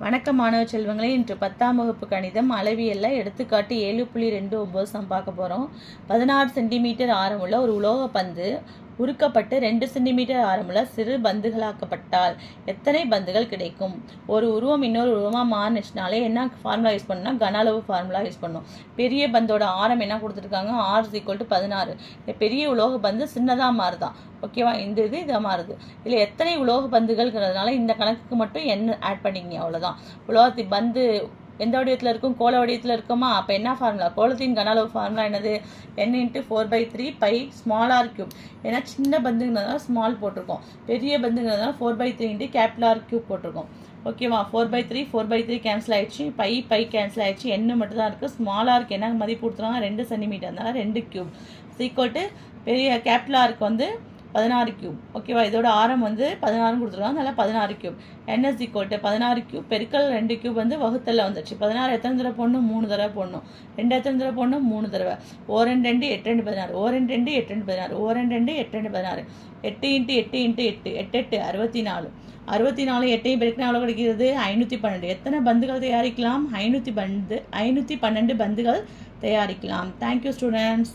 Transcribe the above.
வணக்கம் மாணவ செல்வங்களே இன்று பத்தாம் வகுப்பு கணிதம் அளவியல்ல எடுத்துக்காட்டு ஏழு புள்ளி ரெண்டு ஒம்பது சம் பார்க்க போகிறோம் பதினாறு சென்டிமீட்டர் ஆரமுள்ள ஒரு உலோக பந்து உருக்கப்பட்டு ரெண்டு சென்டிமீட்டர் ஆரமுள்ள சிறு பந்துகளாக்கப்பட்டால் எத்தனை பந்துகள் கிடைக்கும்? ஒரு உருவம் இன்னொரு உருவமாக மாறினுச்சுனாலே என்ன ஃபார்முலா யூஸ் பண்ணால் கன அளவு ஃபார்முலா யூஸ் பண்ணும். பெரிய பந்தோட ஆரம் என்ன கொடுத்துருக்காங்க? ஆர் ஈக்குவல் டு பதினாறு. பெரிய உலோக பந்து சின்னதாக மாறுதான் ஓகேவா இந்த இது இதாக மாறுது. இதில் எத்தனை உலோக பந்துகள்ங்கிறதுனால இந்த கணக்குக்கு மட்டும் என்ன ஆட் பண்ணிக்கிங்க அவ்வளோதான் உலோகத்தி பந்து எந்த வடிவத்தில் இருக்கும்? கோல வடிவத்தில் இருக்குமா? அப்போ என்ன ஃபார்முலா கோலத்தின் கன அளவு ஃபார்முலா என்னது? என் into four by three pi small r cube ஏன்னா சின்ன பந்துங்கிறதுனால ஸ்மால் போட்டிருக்கோம். பெரிய பந்துங்கிறதுனால four by three into capital R cube போட்டிருக்கோம். ஓகேவா four by three four by three cancel ஆயிடுச்சு. பை பை கேன்சல் ஆயிடுச்சு. என்ன மட்டும் தான் இருக்குது ஸ்மால் இருக்குது என்ன மதிப்பு கொடுத்துருவாங்க ரெண்டு சென்டிமீட்டர் அதனால ரெண்டு கியூப் சீக்கோட்டு டு பெரிய கேபிட்டல் ஆருக்கு வந்து பதினாறு கியூப் ஓகேவா இதோட ஆரம் வந்து பதினாறு கொடுத்துருக்காங்க. அதனால் பதினாறு கியூப் என்எஸ் ஈக்குவல் பதினாறு கியூப் பெருக்கல் ரெண்டு கியூப் வந்து வகுத்தலில் வந்துச்சு பதினாறு எத்தனை தடவை போடணும்? மூணு தடவை போடணும். ரெண்டு எத்தனை தடவை போடணும்? மூணு தடவை. ஓ ரெண்டு ரெண்டு எட்டு ரெண்டு பதினாறு. ஓ ரெண்டு ரெண்டு எட்டு ரெண்டு பதினாறு. ஓ ரெண்டு ரெண்டு எட்டு ரெண்டு பதினாறு. எட்டு இன்ட்டு எட்டு இன்ட்டு எட்டு. எட்டு எட்டு அறுபத்தி நாலு அறுபத்தி நாலு எட்டையும் பெருக்கினா எவ்வளோ கிடைக்கிறது? ஐநூற்றி பன்னெண்டு. எத்தனை பந்துகள் தயாரிக்கலாம்? ஐநூற்றி பந்து ஐநூற்றி பன்னெண்டு பந்துகள் தயாரிக்கலாம். Thank you students